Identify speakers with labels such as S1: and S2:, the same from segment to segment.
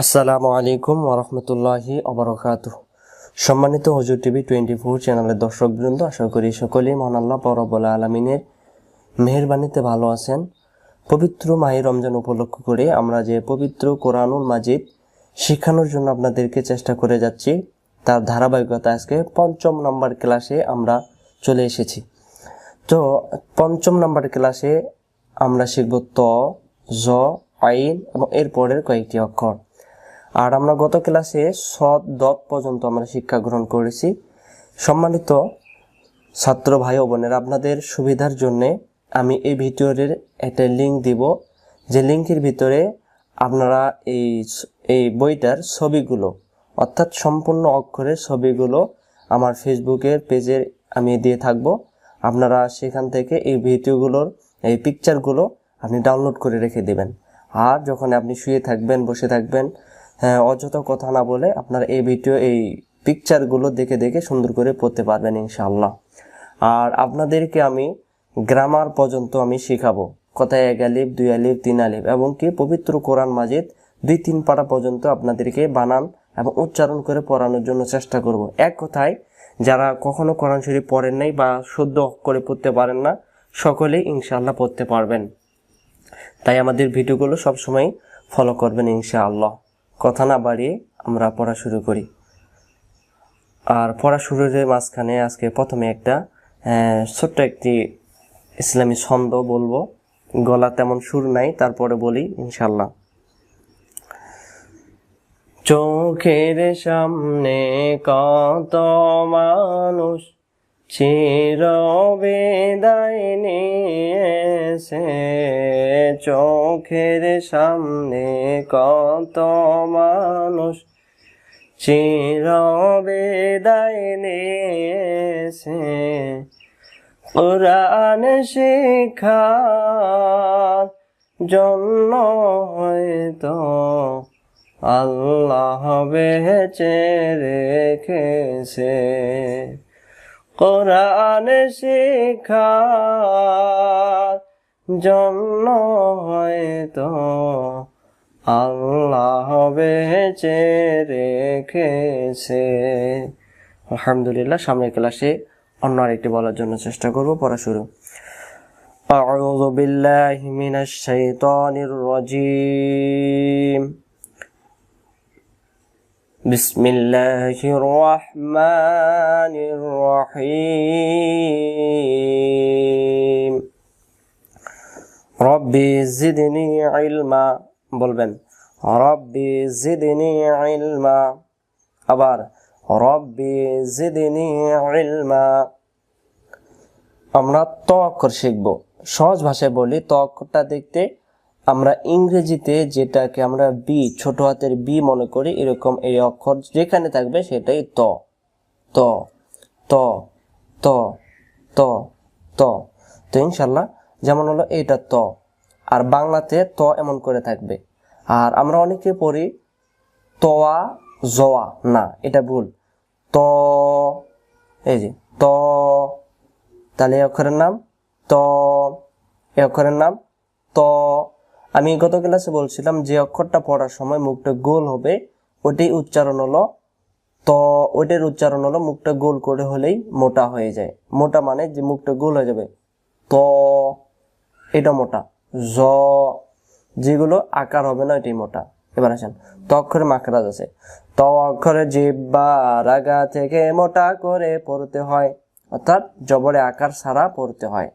S1: আসসালামু আলাইকুম ওরহমতুল্লাহি অবরকাত সম্মানিত হজুর টিভি টোয়েন্টি ফোর চ্যানেলের দর্শক বৃন্দ আশা করি সকলেই মহান আল্লাহ পরবুল আলমিনের মেহরবানিতে ভালো আছেন। পবিত্র মাহি রমজান উপলক্ষ করে আমরা যে পবিত্র কোরআনুল মাজিদ শেখানোর জন্য আপনাদেরকে চেষ্টা করে যাচ্ছি, তার ধারাবাহিকতা আজকে পঞ্চম নম্বর ক্লাসে আমরা চলে এসেছি। তো পঞ্চম নম্বর ক্লাসে আমরা শিখব ত, জ, আইন এবং এর পরের কয়েকটি অক্ষর। আর আমরা গত ক্লাসে সৎ দত পর্যন্ত আমরা শিক্ষা গ্রহণ করেছি। সম্মানিত ছাত্র ভাই ও বোনেরা, আপনাদের সুবিধার জন্য আমি এই ভিডিওর একটা লিঙ্ক দিব। যে লিঙ্কের ভিতরে আপনারা এই এই বইটার ছবিগুলো, অর্থাৎ সম্পূর্ণ অক্ষরের ছবিগুলো আমার ফেসবুকের পেজে আমি দিয়ে থাকব। আপনারা সেখান থেকে এই ভিডিওগুলোর, এই পিকচারগুলো আপনি ডাউনলোড করে রেখে দেবেন। আর যখন আপনি শুয়ে থাকবেন, বসে থাকবেন অযথা কথা না বলে আপনার এই ভিডিও এই পিকচারগুলো দেখে দেখে সুন্দর করে পড়তে পারবেন ইনশাআল্লাহ। আর আপনাদেরকে আমি গ্রামার পর্যন্ত আমি শেখাবো। কথায় এক আলিফ, দুই আলিফ, তিন আলিফ এবং কি পবিত্র কোরআন মাজিদ দুই তিন পাড়া পর্যন্ত আপনাদেরকে বানান এবং উচ্চারণ করে পড়ানোর জন্য চেষ্টা করব। এক কথায়, যারা কখনো কোরআন শরীফ পড়েন নাই বা শুদ্ধ করে পড়তে পারেন না সকলেই ইনশাআল্লাহ পড়তে পারবেন। তাই আমাদের ভিডিওগুলো সবসময় ফলো করবেন ইনশাআল্লাহ। কথা না বাড়িয়ে আমরা পড়া শুরু করি। আর পড়া শুরুর মাঝখানে আজকে প্রথমে একটা ছোট্ট একটি ইসলামী ছন্দ বলব। গলা তেমন সুর নাই, তারপরে বলি ইনশাল্লাহ চোখের সামনে কত মানুষ চির বিদায় চোখের সামনে কত মানুষ চির বিদায় নিয়েছে। কোরআন শিক্ষার জন্য হয়তো আল্লাহ বেঁচে রেখেছে। কোরআন শিক্ষার জন্য হয়তো আল্লাহ বেঁচে রেখেছে আলহামদুলিল্লাহ সামনের ক্লাসে অন্য আরেকটি বলার জন্য চেষ্টা করব পড়া শুরু أعوذ بالله من الشيطان الرجيم بسم الله الرحمن الرحيم ربي زدني علما বলবেন রব্বি জিদনি ইলমা আবার রব্বি জিদনি ইলমা আমরা ত অক্ষর শিখব সহজ ভাষায় বলি ত অক্ষরটা দেখতে আমরা ইংরেজিতে যেটাকে আমরা বি ছোট হাতের বি মনে করি, এরকম এই অক্ষর যেখানে থাকবে সেটাই ত। ত ত ত ত ত। তো ইনশাল্লাহ, যেমন হলো এটা ত। আর বাংলাতে ত এমন করে থাকবে। আর আমরা অনেকে পড়ি তোয়া, জোয়া। না, এটা ভুল। ত, এই যে, ত, তাহলে এই অক্ষরের নাম? ত, এই অক্ষরের নাম? ত আমি গত ক্লাসে বলছিলাম যে অক্ষরটা পড়ার সময় মুখটা গোল হবে ওটি উচ্চারণ হলো। ত ওইটার উচ্চারণ হলো মুখটা গোল করে হলেই মোটা হয়ে যায়। মোটা মানে যে মুখটা গোল হয়ে যাবে। ত এটা মোটা। জ যেগুলো আকার হবে না এটাই মোটা। এবার আসেন, ত অক্ষরে মাকড়াজ আছে। ত অক্ষরে জিব্বা রাগা থেকে মোটা করে পড়তে হয়, অর্থাৎ জবরে আকার সারা পড়তে হয়।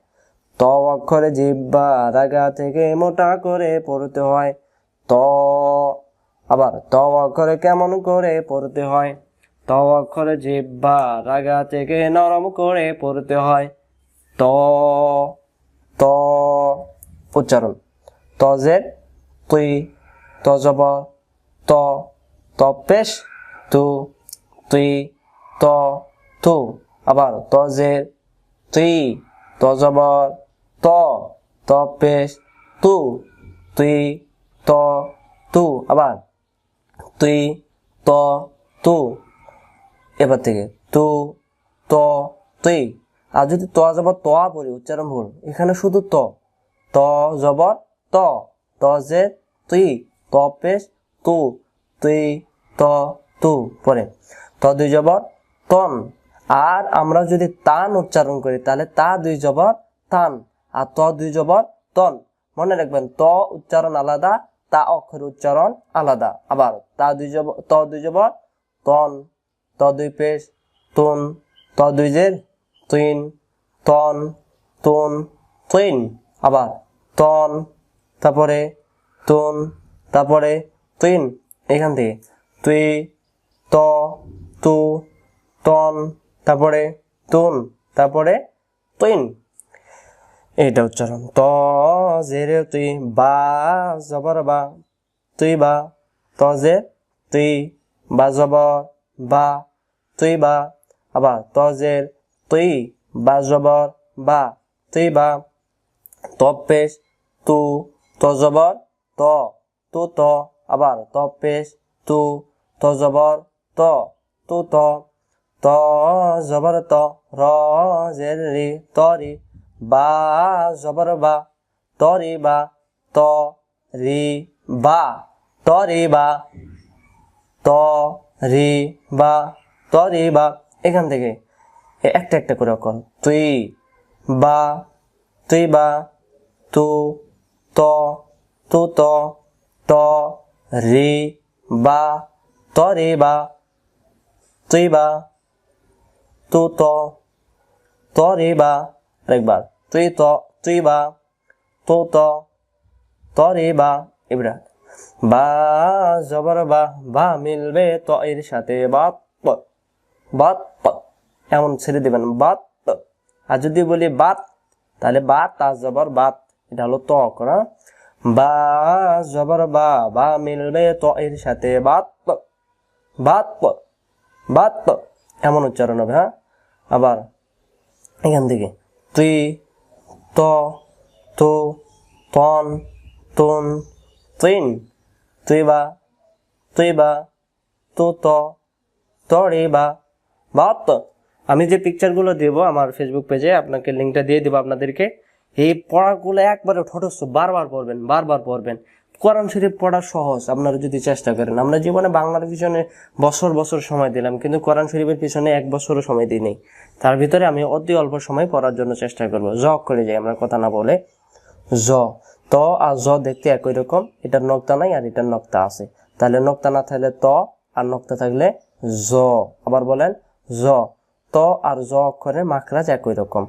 S1: ত অক্ষরে জিব্বা রাগা থেকে মোটা করে পড়তে হয়। ত, আবার ত অক্ষরে কেমন করে পড়তে হয়? ত অক্ষরে জিব্বা রাগা থেকে নরম করে পড়তে হয়। ত ত, উচ্চারণ। তজের তুই তজব ত তপেশ তু তুই ত, তু আবার তজের তুই তজবর ত তপেশ তু, তুই, ত, তু, আবার, তুই, ত, তু, এবার থেকে, তু, ত, তুই। আর যদি ত জবর তোয়া পড়ি, উচ্চারণ ভুল, এখানে শুধু ত। ত জবর ত ত যে তুই, ত পেশ, তু, তুই, ত, তু পরে ত দুই জবর তন। আর আমরা যদি তান উচ্চারণ করি, তাহলে তা দুই জবর তান। আর ত দুই জবর তন মনে রাখবেন, ত উচ্চারণ আলাদা, তা অক্ষর উচ্চারণ আলাদা। আবার তা দুই জবর ত দুই জবর, তন, ত দুই পেশ, তুন, ত দুই জের, তুইন, তন, তুন, তুইন। আবার তন, তারপরে তুন, তারপরে তুইন। এখান থেকে তুই, ত, তু, তন, তারপরে তুন, তারপরে তুইন। এটা উচ্চারণ। ত জেরে তুই বা, জবর, বা তুই বা, ত, জে তুই বা, জবর, বা তুই বা, আবার ত জের তুই বা, জবর, বা তুই বা, ত, পেশ, তু, ত, জবর, ত, তু, ত, আবার ত, পেশ, তু, ত, জবর, ত, তু, ত ত, জবর, ত, র জের রি তরি বা জবর বা তরি বা ত রি বা তরি বা ত রি বা তরি বা এখান থেকে একটা একটা করে অক্ষর তুই বা তুই বা তু ত তু ত ত রি বা তরি বা তুই বা তু ত তরি বা আরেকবার তুই ত তুই বা, তো ত তরি বা, এবার বা, জবর বা বা মিলবে ত এর সাথে বাত বাত এমন ছেড়ে দিবেন, বাত আর যদি বলি বাত, তাহলে বাত তা, জবর, বাত, এটা হলো ত করা। বা, জবর বা বা মিলবে ত এর সাথে বাত বাত বাত এমন উচ্চারণ হবে হ্যাঁ? আবার এখান থেকে তুই ত, তু তন তুন তিন তুই বা তুই বা, তু, ত তরে বা, বাত। আমি যে পিকচারগুলো দেবো আমার ফেসবুক পেজে আপনাকে লিঙ্কটা দিয়ে দেবো আপনাদেরকে। এই পড়াগুলো একবারে ঠোঁটস্থ, বারবার পড়বেন বারবার পড়বেন। কোরআন শরীফ পড়া সহজ, আপনারা যদি চেষ্টা করেন। আমরা জীবনে বাংলার পিছনে বছর বছর সময় দিলাম, কিন্তু কোরআন শরীফের পিছনে এক বছরও সময় দিই নেই তার ভিতরে আমি অতি অল্প সময় পড়ার জন্য চেষ্টা করব। জ করে যাই, আমরা কথা না বলে। জ ত আর জ দেখতে একই রকম, এটার নক্তা নাই আর এটার নক্তা আছে। তাহলে নক্তা না থাকলে ত, আর নক্তা থাকলে জ। আবার বলেন, জ, ত আর জ অক্ষরের মাকরাজ একই রকম।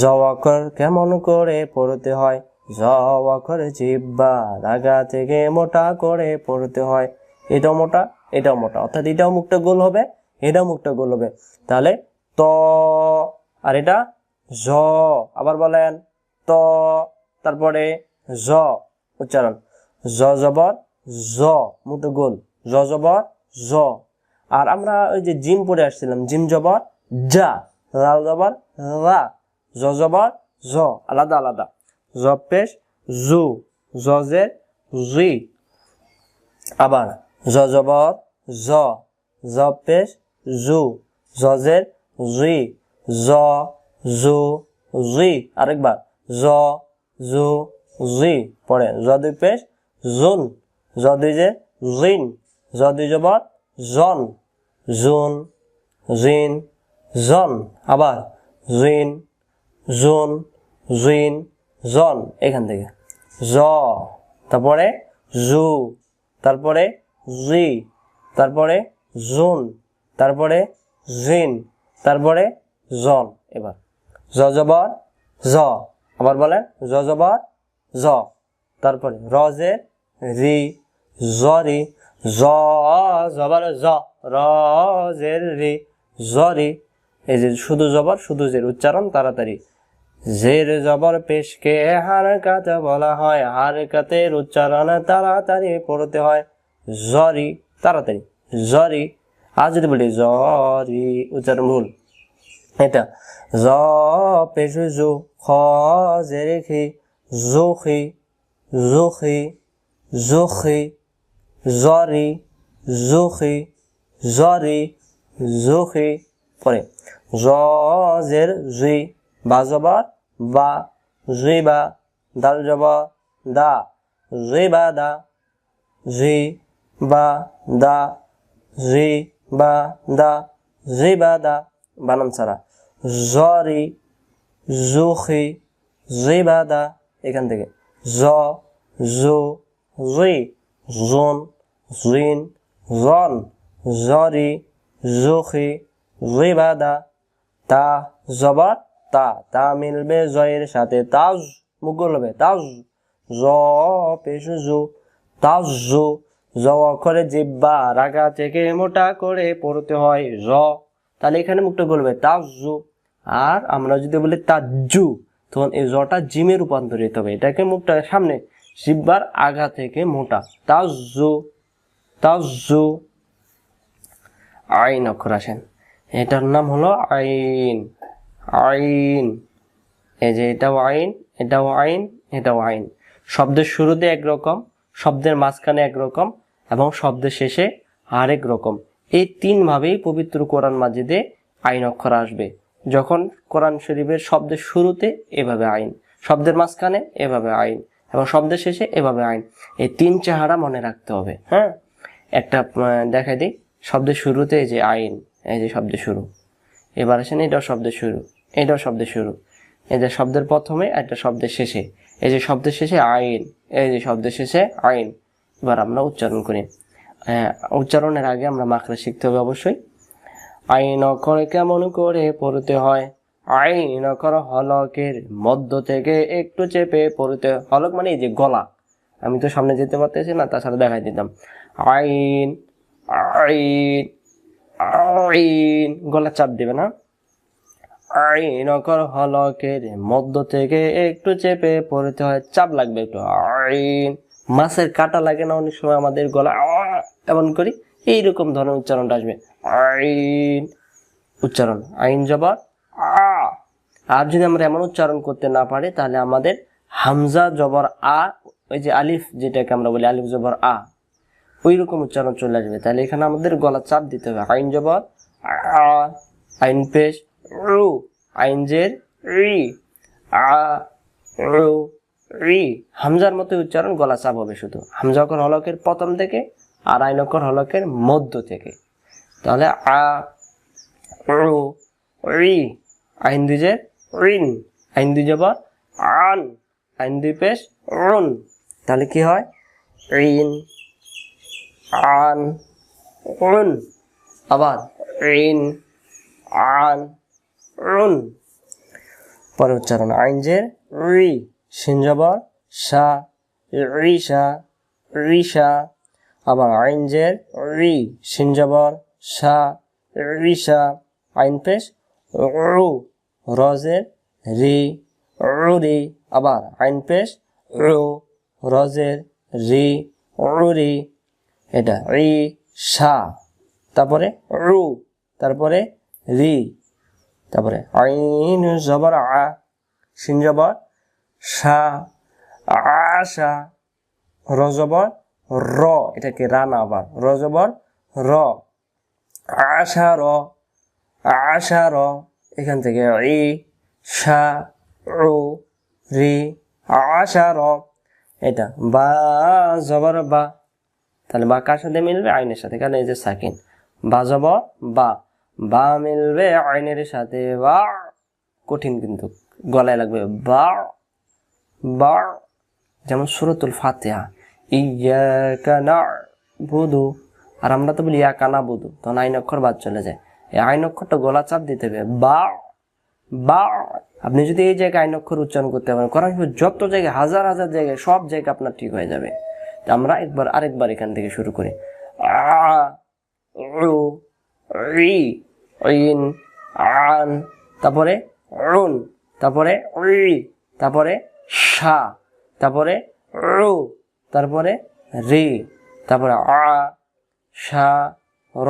S1: জ অক্ষর কেমন করে পড়তে হয়? জ অক্ষর জিব্বা, রাগা থেকে মোটা করে পড়তে হয়। এটাও মোটা এটাও মোটা। অর্থাৎ এটাও মুখটা গোল হবে, এটাও মুখটা গোল হবে। তাহলে ত, আর এটা জ আবার বলেন, ত, তারপরে জ উচ্চারণ। জ জবর জ মুটো গোল। জ জবর জ আর আমরা ওই যে জিম পড়ে আসছিলাম, জিম জবর, যা। লাল জবর, রা। জ জবর জ আলাদা আলাদা। জ পেশ জু জজের জি। আবার জ জবর জ জ পেশ জু, জজের, জি, জ, জু, জি। আরেকবার, জ, জু, জি পড়ে। জ জুন জ যে জিন। জ দুই জন, জুন, জিন, জন। আবার, জিন, জুন, জিন জন এখান থেকে। জ, তারপরে জু, তারপরে জি, তারপরে জুন, তারপরে জিন, তারপরে জন এবার। জ জবর জ, আবার বলেন, জ জবর জ, তারপরে রজে রি জরি জ জবর জ রজের রি জরি এই যে শুধু জবর শুধু জের উচ্চারণ, তাড়াতাড়ি জের জবর পেশকে হারকাতে বলা হয় হারকাতের উচ্চারণ তাড়াতাড়ি পড়তে হয়। জরি, তাড়াতাড়ি। জরি, আর যদি বলি জরি, উচ্চারণ ভুল। এটা, জ পেশ জু, খ জেরে খি জুখি জুখি জুখি জরি জুখি জরি জুখি পরে। জ, জের, জুই বা জবর বা জুই বা দাল জবর দা জুই বা দা জুই বা দা রি বা দা রি বা দা, বানান ছাড়া। জরি, জুখি রি বা দা, এখান থেকে। জ, জু রি জুন, জিন, জন, জরি, জুখি রি বা দা, তা জবর তা তা মিলবে জয়ের সাথে। তাজ মুখ হবে। তাজ, জ পেশ জু। তাজ, জু, জ, অক্ষরে জিব্বা, রাগা থেকে মোটা করে পড়তে হয় জ তাহলে এখানে মুখটা বলবে তাজু আর আমরা যদি বলি তাজ্জু তখন এই জটা জিমে রূপান্তরিত হবে। এটাকে মুখটা সামনে, জিব্বার আগা থেকে মোটা। তাজু তাজু আইন অক্ষর আসেন। এটার নাম হলো আইন। আইন। এই যে এটাও আইন এটাও আইন এটাও আইন। শব্দের শুরুতে একরকম শব্দের মাঝখানে একরকম এবং শব্দের শেষে আরেক রকম। এই তিনভাবেই পবিত্র কোরআন মাজিদে আইন অক্ষর আসবে। যখন কোরআন শরীফের শব্দের শুরুতে এভাবে আইন, শব্দের মাঝখানে এভাবে আইন, এবং শব্দের শেষে এভাবে আইন। এই তিন চেহারা মনে রাখতে হবে হ্যাঁ? একটা দেখাই দিই। শব্দের শুরুতে এই যে আইন, এই যে শব্দের শুরু। এবার আসেন এটাও শব্দের শুরু। এটাও শব্দের শুরু। এই যে শব্দের প্রথমে একটা শব্দের শেষে। এই যে শব্দের শেষে আইন এই যে শব্দের শেষে আইন। এবার আমরা উচ্চারণ করি। আহ, উচ্চারণের আগে আমরা মাখরা শিখতে হবে অবশ্যই। আইন অক্ষরে কেমন করে পড়তে হয়? আইন অক্ষর হলকের মধ্য থেকে একটু চেপে পড়তে হলক মানে এই যে গলা। আমি তো সামনে যেতে পারতেছি না তাছাড়া দেখাই দিতাম। আইন আইন আইন, গলা চাপ দেবে না। আইন অক্ষর হলকের মধ্য থেকে একটু চেপে পড়তে হয়, চাপ লাগবে একটু। আইন, মাছের কাটা লাগে না অনেক সময় আমাদের গলা এমন করি, এইরকম ধরনের উচ্চারণটা আসবে। আইন, উচ্চারণ, আইন জবর আ। আর যদি আমরা এমন উচ্চারণ করতে না পারি, তাহলে আমাদের হামজা জবর আ, ওই যে আলিফ যেটাকে আমরা বলি, আলিফ জবর আ ওই রকম উচ্চারণ চলে আসবে। তাহলে এখানে আমাদের গলা চাপ দিতে হবে। আইন জবর আইন পেশ, রু, আইন জের, রি, আ, রু, রি। হামজার মতো উচ্চারণ গলা চাপ হবে শুধু। হামজা হলকের প্রথম থেকে আর আইন অক্ষর হলকের মধ্য থেকে। তাহলে আ, রু, রি। আইন দুই জের, রিন। আইন দুই জবর আন। আইন দুই পেশ, রুন। তাহলে কি হয়? রিন। আন রুন আবার রিন আন রুন পরে উচ্চারণ আইন জের রি সিনজবর সা রিসা রিসা আবার আইন জের রি সিনজবর সা রিসা আইন পেশ রু রজের রি রুরি আবার আইন পেশ রু রজের রি রুরি এটা রি, সা, তারপরে রু, তারপরে রি, তারপরে আইন, জবর, আ, সিন জবর, সা আশা রজবর র এটাকে রা না আবার রজবর র আশা র আশা র, এখান থেকে ই সা, রু, রি আশা র, এটা বা, জবর, বা তাহলে বা কার সাথে মিলবে? আইনের সাথে। কারণ এই যে সাকিন, বা জবর বা বা মিলবে আইনের সাথে, বা কঠিন কিন্তু গলায় লাগবে, বা বা। যেমন সুরতুল ফাতিহা ইয়াকা বুধু আর আমরা তো বলি, ইয়াকা না বুধু তখন আইন অক্ষর বাদ চলে যায়। এই আইন অক্ষরটা গলা চাপ দিতে হবে, বা বা। আপনি যদি এই জায়গায় আইন অক্ষর উচ্চারণ করতে পারেন শরীফের যত জায়গায়, হাজার হাজার জায়গায় সব জায়গায় আপনার ঠিক হয়ে যাবে। আমরা একবার, আরেকবার এখান থেকে শুরু করি। আ রু রি ইন, আন, তারপরে রুন তারপরে রি তারপরে সা, তারপরে রু তারপরে রি, তারপরে আ, সা, র,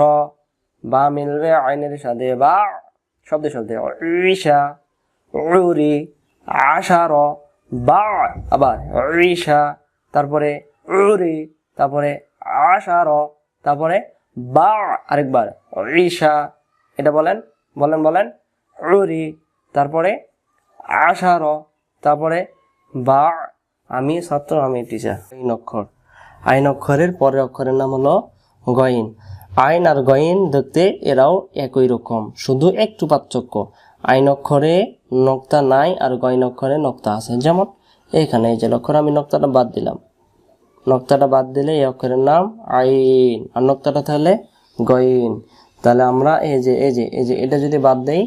S1: বা মিলবে আইনের সাথে, বা শব্দে শব্দে রিসা রুরি আশা র বা, আবার রিসা তারপরে রুরি তারপরে আশা র তারপরে বা আরেকবার রিসা এটা বলেন বলেন বলেন রুরি তারপরে আশা র তারপরে বা, আমি ছাত্র, আমি টিচার এই অক্ষর। আইন অক্ষরের পরের অক্ষরের নাম হলো গইন। আইন আর গইন দেখতে এরাও একই রকম, শুধু একটু পার্থক্য। আইন অক্ষরে নক্তা নাই আর গইন অক্ষরে নক্তা আছে। যেমন, এখানে এই যে লক্ষর আমি নক্তাটা বাদ দিলাম। নক্তাটা বাদ দিলে এই অক্ষরের নাম আইন। আর নক্তাটা তাহলে গইন। তাহলে আমরা এই যে এই যে এই যে, এটা যদি বাদ দেই,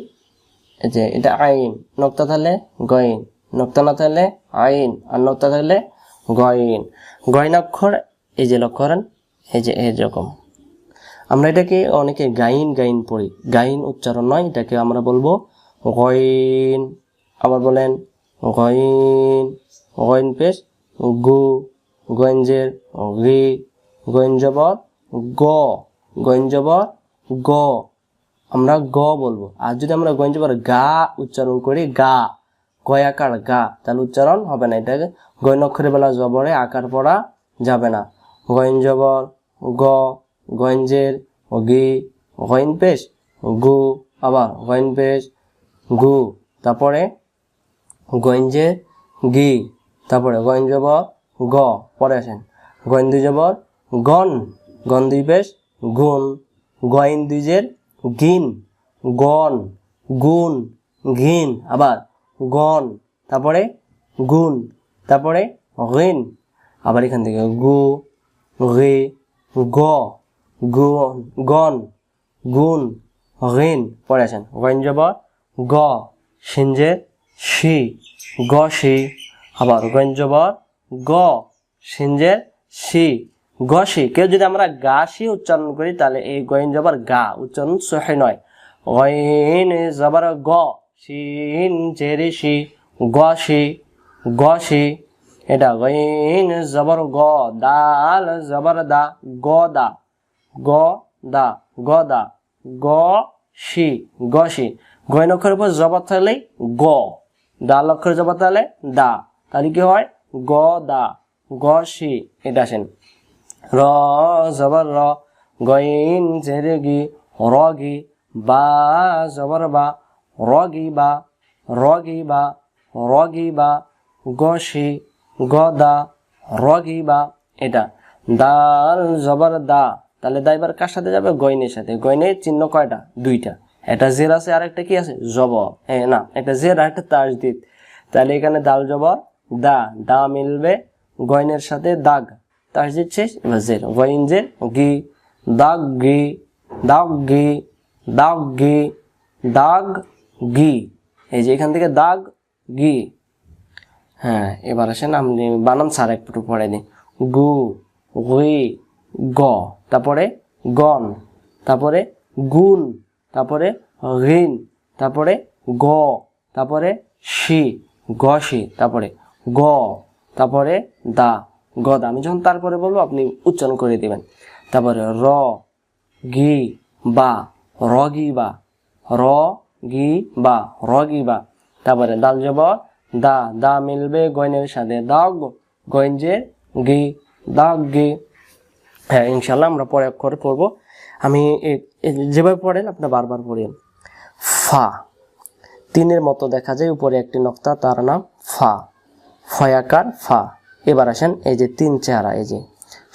S1: এই যে, এটা আইন। নক্তা তাহলে গইন। নক্তা না তাহলে আইন। আর নক্তা তাহলে গইন। গইন অক্ষর, এই যে লক্ষ্য করেন, এই যে এরকম আমরা এটাকে অনেকে গাইন গাইন পড়ি। গাইন উচ্চারণ নয়, এটাকে আমরা বলব গইন। আবার বলেন গইন। গইন পেশ গু। গঞ্জের রি গঞ্জবর গ গঞ্জবর গ। আমরা গ বলব। আর যদি আমরা গঞ্জবর গা উচ্চারণ করি, গা গয়াকার গা, তাহলে উচ্চারণ হবে না। এটাকে গয় অক্ষরের বেলা জবরে আকার পড়া যাবে না। গঞ্জবর গ, গঞ্জের গি গইন পেশ গু, আবার গইন পেশ গু, তারপরে গঞ্জে গি, তারপরে গঞ্জ জবর গ, পরে আসেন। গইন দুই গন গন দুই গুণ। গইন দুইজের গিন গন গুণ, ঘিন, আবার গন তারপরে গুণ, তারপরে ঋণ আবার এখান থেকে গু রে গ, গুণ গন গুণ ঋণ পরে আসেন। গইন জবর গ সিঞ্জে সি গ সি আবার গঞ্জবর গ সিঞ্জের সি। গসি কেউ যদি আমরা গা, সি উচ্চারণ করি, তাহলে এই গইন জবর গা, উচ্চারণ সহি নয়। গইন জবর গ, সিন জেরি সি। গসি গসি এটা গইন জবর গ, দাল জবর দা, গ দা। গ দা গ দা। গ, সি। গ, সি। গয় অক্ষরের উপর জবর থাকলে গ। দাল অক্ষর জবর থাকলে দা। তাহলে কি হয়? গ, দা, গ সি এটা আসেন। র, জবর, র, গইন জেরে গি র গি বা, জবর, বা র গি বা র গি বা র গি বা, গ সি গ, দা র গি বা, এটা। দাল জবর, দা, তাহলে দা এবার কার সাথে যাবে? গইনের সাথে। গইনের চিহ্ন কয়টা? দুইটা। একটা জের আছে আর একটা কি আছে? জব এ, না একটা জের আর একটা তাজদিদ তাহলে এখানে দাল জবর দা দা মিলবে গইনের সাথে দাগ। তাজদিদ শেষ, এবার গইন জের গি দাগ গি দাগ গি দাগ গি দাগ গি এই যে এখান থেকে দাগ গি হ্যাঁ এবার আসেন আপনি বানান সার একটু পড়ে দিন গু গুই গ। তারপরে গন তারপরে গুণ। তারপরে ঋণ। তারপরে গ। তারপরে সি গ সি তারপরে গ, তারপরে দা গ দা আমি যখন তারপরে বলব, আপনি উচ্চারণ করে দিবেন। তারপরে র গি বা র গি বা, র গি বা র গি বা। তারপরে দাল জব দা দা মিলবে গয়নের সাথে। দাগ গঞ্জের গি দাগ গি হ্যাঁ ইনশাল্লাহ আমরা পরে অক্ষরে পড়ব আমি যেভাবে পড়েন, আপনি বারবার পড়েন। ফা। তিনের মতো দেখা যায়, উপরে একটি নক্তা, তার নাম ফা। ফয়াকার ফা। এবার আসেন এই যে তিন চেহারা, এই যে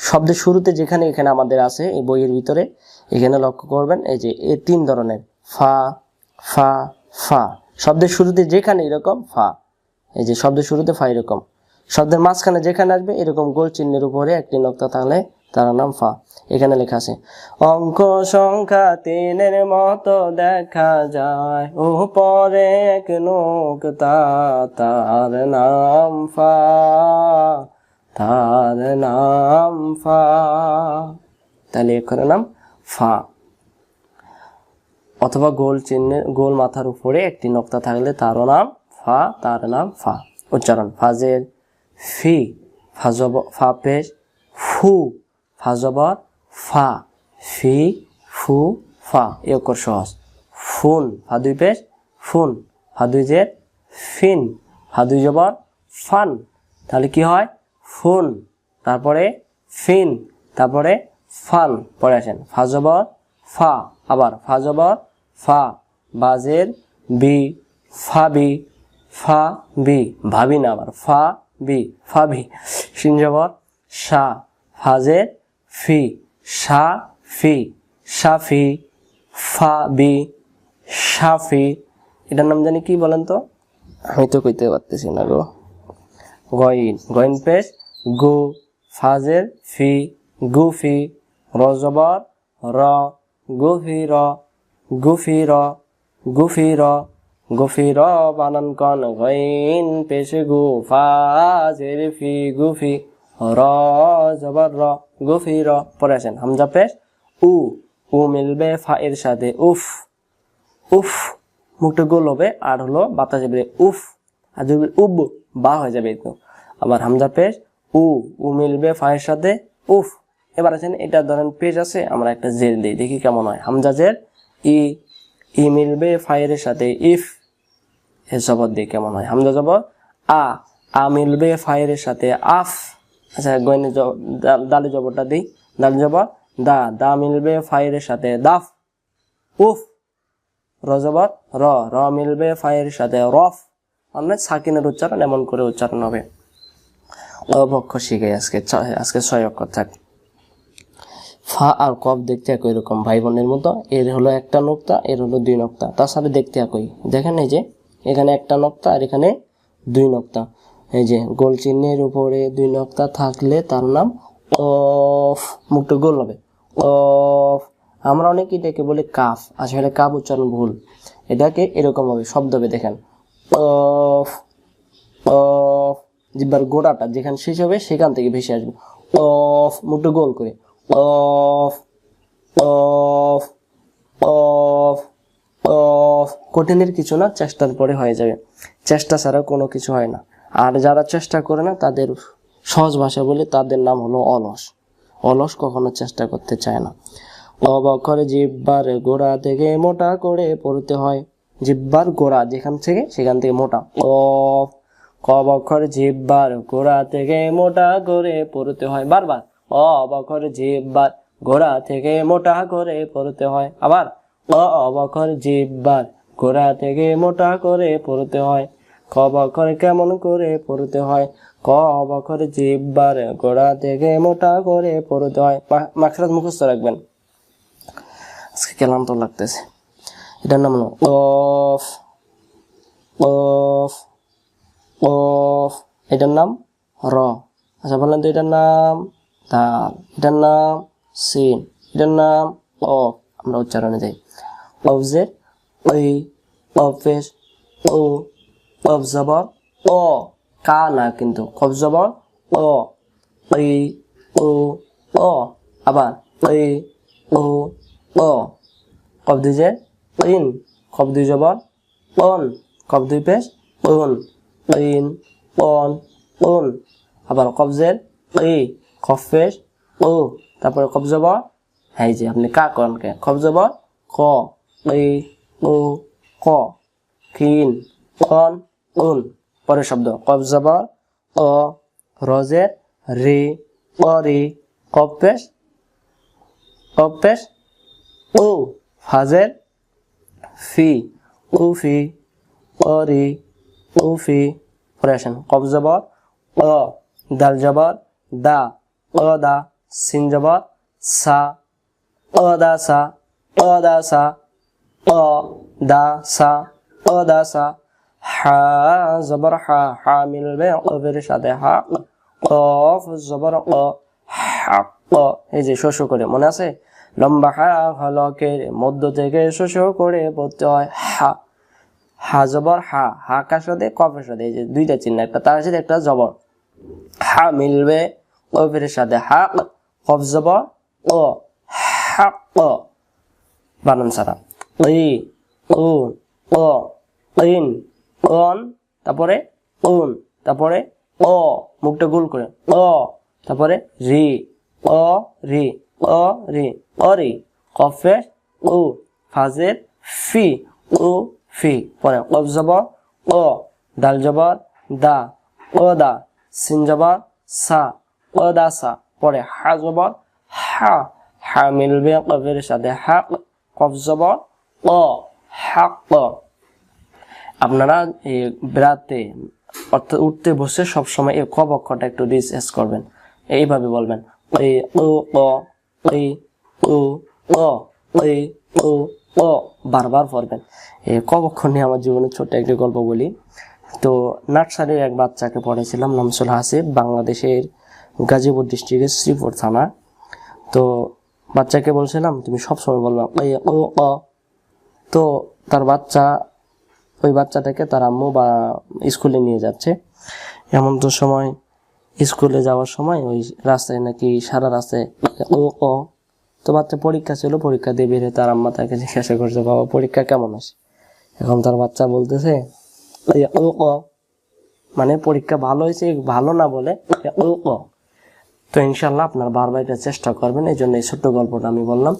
S1: শব্দের শুরুতে যেখানে এখানে আমাদের আছে, এই বইয়ের ভিতরে, এখানে লক্ষ্য করবেন এই যে এই তিন ধরনের, ফা ফা ফা। শব্দের শুরুতে যেখানে এরকম, ফা। এই যে শব্দের শুরুতে ফা এরকম। শব্দের মাঝখানে যেখানে আসবে, এরকম গোল চিহ্নের উপরে একটি নক্তা থাকলে তার নাম ফা। এখানে লেখা আছে, অঙ্ক সংখ্যা তিনের মতো দেখা যায় ও পরে এক নোকতা তার নাম ফা। তার নাম ফা। তাহলে এখানে নাম ফা। অথবা গোল চিহ্নের, গোল মাথার উপরে একটি নক্তা থাকলে তারও নাম ফা, তার নাম ফা। উচ্চারণ, ফাজের ফি, ফাজব, ফা পেশ, ফু। ফাজবর ফা, ফি, ফু, ফা এ অক্ষর সহজ। ফুন, ফা দুই পেশ, ফুন, ফা দুই জের, ফিন, ফা দুই জবর, ফান। তাহলে কি হয়? ফুন, তারপরে ফিন, তারপরে ফান, পরে আসেন। ফা জবর, ফা, আবার ফা জবর, ফা বাজের বি, ফা বি ফা বি, ভাবি না আবার, ফা বি ফা বি, সিন জবর, সা ফাজের ফি সা ফি সাফি ফা, বি সাফি এটার নাম জানি কি বলেন তো? আমি তো কইতে পারতেছি না গো। গইন গইন পেশ, গু, ফাজের, ফি, গুফি রজবর র, গুফি র গুফি র গুফি র গুফি, র বানান কন। গইন পেশ, গু, ফাজের, ফি, গুফি, র জবর, র। গুফি র পরে আসেন হামজা পেশ উ উ মিলবে ফা এর সাথে উফ উফ, মুখটা গোল হবে, আর হলো বাতাসে বেরে উফ, আর যদি উব, বা হয়ে যাবে তো আবার হামজা পেশ উ উ মিলবে ফায়ের সাথে উফ, এবার আছেন, এটা ধরেন পেজ আছে, আমরা একটা জের দিই, দেখি কেমন হয়। হামজা জের? ই ই মিলবে ফায়ের সাথে ইফ এ জবর দিয়ে কেমন হয়? হামজা জবর আ আ মিলবে ফায়ের সাথে আফ আচ্ছা গয়নে দাল- জবরটা দিই। দাল জবর, দা দা মিলবে ফায়ের সাথে, দাফ, উফ রজবর র র মিলবে ফায়ের সাথে, রফ। মানে সাকিনের উচ্চারণ, এমন করে উচ্চারণ হবে। অবক্ষ শিখে আজকে আজকে ছয় অক্ষর থাক। ফা আর কফ দেখতে একই রকম ভাই বোনের মতো। এর হলো একটা নোক্তা, এর হলো দুই নোক্তা। তাছাড়া দেখতে একই। দেখেন এই যে, এখানে একটা নোক্তা আর এখানে দুই নোক্তা। এই যে গোল চিহ্নের উপরে দুই নোক্তা থাকলে তার নাম অফ মুখটা গোল হবে। অফ আমরা অনেকে এটাকে বলি কাফ আসলে কাফ উচ্চারণ ভুল। এটাকে এরকম হবে, শব্দ হবে, দেখেন। অফ অফ জিব্বার গোড়াটা যেখানে শেষ হবে, সেখান থেকে ভেসে আসবে। অফ মুখটা গোল করে। অফ অফ অফ অফ কঠিনের কিছু না, চেষ্টার পরে হয়ে যাবে। চেষ্টা ছাড়া কোনো কিছু হয় না। আর যারা চেষ্টা করে না, তাদের সহজ ভাষা বলে, তাদের নাম হলো অলস। অলস কখনো চেষ্টা করতে চায় না। অবক্ষরে জিব্বার গোড়া থেকে মোটা করে পড়তে হয়। জিব্বার গোড়া যেখান থেকে, সেখান থেকে মোটা। অফ কবক্ষর জিব্বার গোড়া থেকে মোটা করে পড়তে হয়। বারবার। অ অবক্ষর জিব্বার গোড়া থেকে মোটা করে পড়তে হয়। আবার। অ অবক্ষর জিব্বার গোড়া থেকে মোটা করে পড়তে হয়। ক কেমন করে পড়তে হয়? ক অবক্ষর জিব্বার গোড়া থেকে মোটা করে পড়তে হয়। মাখরাজ মুখস্থ রাখবেন। আজকে কেলাম তো লাগতেছে। এটার নাম অফ অফ অফ এটার নাম র। আচ্ছা বললেন তো এটার নাম দাল। এটার নাম সিন। এটার নাম অফ আমরা উচ্চারণে যাই। অবজের ওই অফেস ও অফ জবর ও কা না কিন্তু, কফ জবর ও ওই ও ও আবার ওই ও ও কফ দুই যে ইন কফ দুই জবর অন। কফ দুই পেশ উন ইন অন উন আবার কবজের ই, কফ পেশ ও তারপরে কফ জবর হ্যাঁ যে আপনি কা করেন কে? কফ ক, ই ও ক। কিন অন। উন পরের শব্দ। কফ অ, রজের, রে, অ, রে। কফ পেশ, কফ ও ফাজের, ফি উফি অরি উফি পরে আসেন। জবর, অ, দাল জবর, দা, অ, দা, সিন জবর, সা, অ, দা, সা, অ, দা, সা, অ, দা, সা, অ, দা, সা। হা জবর হা হা মিলবে অবের সাথে হা কফ জবর অ হাক এই যে শোষ করে মনে আছে? লম্বা হা হলকের মধ্য থেকে শোষ করে পড়তে হয় হা। হা জবর হা হা কার সাথে? কফের সাথে। এই যে দুইটা চিহ্ন, একটা তার সাথে, একটা জবর। হা মিলবে কফের সাথে। হা কফ জবর ও হা ও বানান সারা ই ও, ইন। অন, তারপরে উন, তারপরে অ, মুখটা গোল করে। অ, তারপরে রি। অ রি। অ, রি। অরি কফে ও ফাজের ফি। ও ফি। পরে কফ জবর ও দাল জবর, দা। ও দা। সিন জবর, সা। ও দা, সা। পরে হা জবর, হা। হা মিলবে কফের সাথে। হা, কফ জবর ও হাক আপনারা বেড়াতে, অর্থাৎ উঠতে, বসে সবসময় এই ক অক্ষরটা একটু রিসার্চ করবেন। এইভাবে বলবেন। বারবার পড়বেন এই কবক্ষণ নিয়ে আমার জীবনে ছোট্ট একটি গল্প বলি। তো নার্সারির এক বাচ্চাকে পড়েছিলাম নামসুল হাসিব, বাংলাদেশের গাজীপুর ডিস্ট্রিক্টের শ্রীপুর থানা। তো বাচ্চাকে বলছিলাম, তুমি সবসময় বলবা তো তার বাচ্চা ওই বাচ্চাটাকে তার আম্মু বা স্কুলে নিয়ে যাচ্ছে। এমন তো সময়, স্কুলে যাওয়ার সময় ওই রাস্তায় নাকি সারা রাস্তায় ও ও, তো বাচ্চা পরীক্ষা ছিল, পরীক্ষা দিয়ে বেরিয়ে তার আম্মা তাকে জিজ্ঞাসা করছে, বাবা, পরীক্ষা কেমন আছে? এখন তার বাচ্চা বলতেছে ও ও। মানে পরীক্ষা ভালো হয়েছে, ভালো না বলে ও ও। তো ইনশাল্লাহ আপনার বারবার এটা চেষ্টা করবেন, এই জন্য এই ছোট্ট গল্পটা আমি বললাম।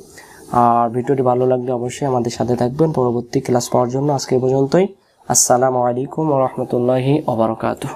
S1: আর ভিডিওটি ভালো লাগলে অবশ্যই আমাদের সাথে থাকবেন। পরবর্তী ক্লাস পাওয়ার জন্য আজকে পর্যন্তই। আসসালামু আলাইকুম রহমতুল্লাহি ওবরাকাতুহ